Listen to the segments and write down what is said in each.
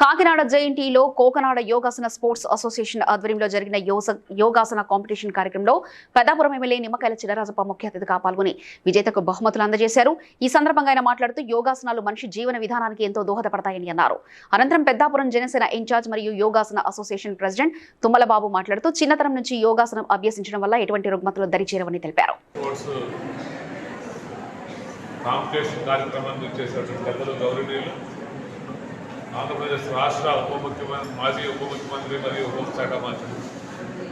కాకినాడ జేఎన్టీలో Cocanada Yogasana sports association ఆధ్వర్యంలో జరిగిన యోగాసన కాంపిటీషన్ కార్యక్రమంలో పెద్దాపురం ఎమ్మెల్యే నిమ్మకాయల చినరాజప్ప ముఖ్య అతిథిగా పాల్గొని విజేతకు బహుమతులు అందజేశారు. ఈ సందర్భంగా ఆయన మాట్లాడుతూ యోగాసనాలు మనిషి జీవన విధానానికి ఎంతో దోహదపడతాయని అన్నారు. అనంతరం పెద్దాపురం జనసేన ఇన్ఛార్జ్ మరియు యోగాసన అసోసియేషన్ ప్రెసిడెంట్ తుమ్మలబాబు మాట్లాడుతూ చిన్నతనం నుంచి యోగాసనం అభ్యసించడం వల్ల ఎటువంటి రుగ్మతలు దరిచేరవని తెలిపారు. స్పోర్ట్స్ చేసినటువంటి పెద్దలు గౌరవనీయులు ఆంధ్రప్రదేశ్ రాష్ట్ర ఉప ముఖ్యమంత్రి మాజీ ఉప ముఖ్యమంత్రి మరియు హోంశాఖ మంత్రి.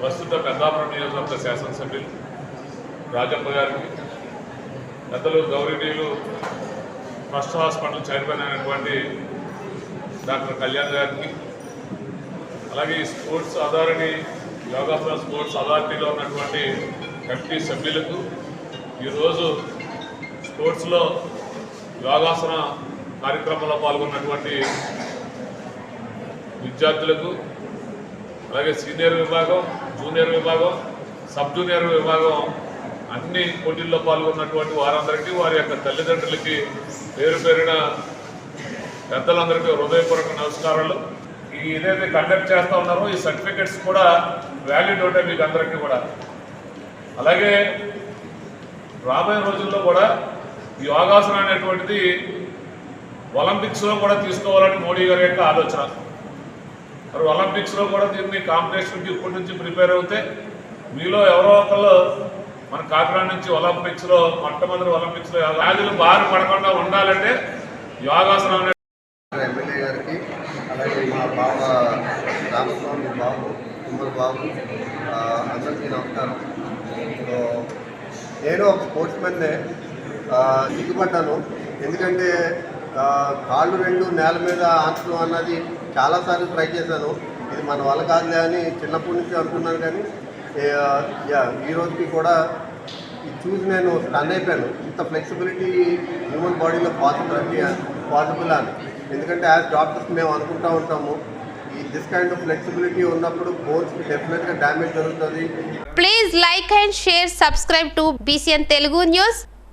ప్రస్తుత పెద్దాపురం నియోజకవర్గ శాసనసభ్యులు రాజప్ప గారికి పెద్దలు గౌరీనీయులు ట్రస్ట్ హాస్పిటల్ చైర్మన్ అయినటువంటి డాక్టర్ కళ్యాణ్ గారికి అలాగే స్పోర్ట్స్ అథారిటీ యోగాసన స్పోర్ట్స్ అథారిటీలో ఉన్నటువంటి కమిటీ సభ్యులకు ఈరోజు స్పోర్ట్స్లో యోగాసన కార్యక్రమంలో పాల్గొన్నటువంటి విద్యార్థులకు అలాగే సీనియర్ విభాగం జూనియర్ విభాగం సబ్ జూనియర్ విభాగం అన్ని పోటీల్లో పాల్గొన్నటువంటి వారందరికీ వారి యొక్క తల్లిదండ్రులకి పేరు పేరిన పెద్దలందరికీ హృదయపూర్వక నమస్కారాలు. ఈ ఏదైతే కండక్ట్ చేస్తూ ఉన్నారో ఈ సర్టిఫికెట్స్ కూడా వ్యాలిడ్ ఉంటాయి మీకు అందరికీ కూడా. అలాగే రాబోయే రోజుల్లో కూడా యోగాసనం అనేటువంటిది ఒలింపిక్స్లో కూడా తీసుకోవాలని మోడీ గారి యొక్క ఆలోచన. మరి ఒలింపిక్స్లో కూడా దీన్ని కాంపిటీషన్కి ఇప్పటి నుంచి ప్రిపేర్ అవుతే మీలో ఎవరో ఒకళ్ళు మన కాకినాడ నుంచి ఒలింపిక్స్లో మొట్టమొదటి ఒలింపిక్స్లో వ్యాధులు బారి పడకుండా ఉండాలంటే యోగాసనం ఎమ్మెల్యే గారికి అలాగే మా బావ రామస్వామి బాబు కుమ్మల బాబు అందరికీ నమస్కారం. నేను ఒక స్పోర్ట్స్ మెన్నే సిగ్గుపడ్డాను ఎందుకంటే కాళ్ళు రెండు నేల మీద ఆంచడం అన్నది చాలాసార్లు ట్రై చేశాను. ఇది మన వల్ల కాదులే అని చిన్నప్పటి నుంచి అనుకున్నాను కానీ యా, ఈ రోజుకి కూడా ఇది చూసి నేను స్టన్ అయిపోయాను. ఇంత ఫ్లెక్సిబిలిటీ హ్యూమన్ బాడీలో పాసిబిలిటీ పాసిబుల్ అని. ఎందుకంటే యాజ్ డాక్టర్స్ మేము అనుకుంటూ ఉంటాము ఈ దిస్ కైండ్ ఆఫ్ ఫ్లెక్సిబిలిటీ ఉన్నప్పుడు బోన్స్కి డెఫినెట్గా డ్యామేజ్ జరుగుతుంది. Please like and share subscribe to BCN Telugu news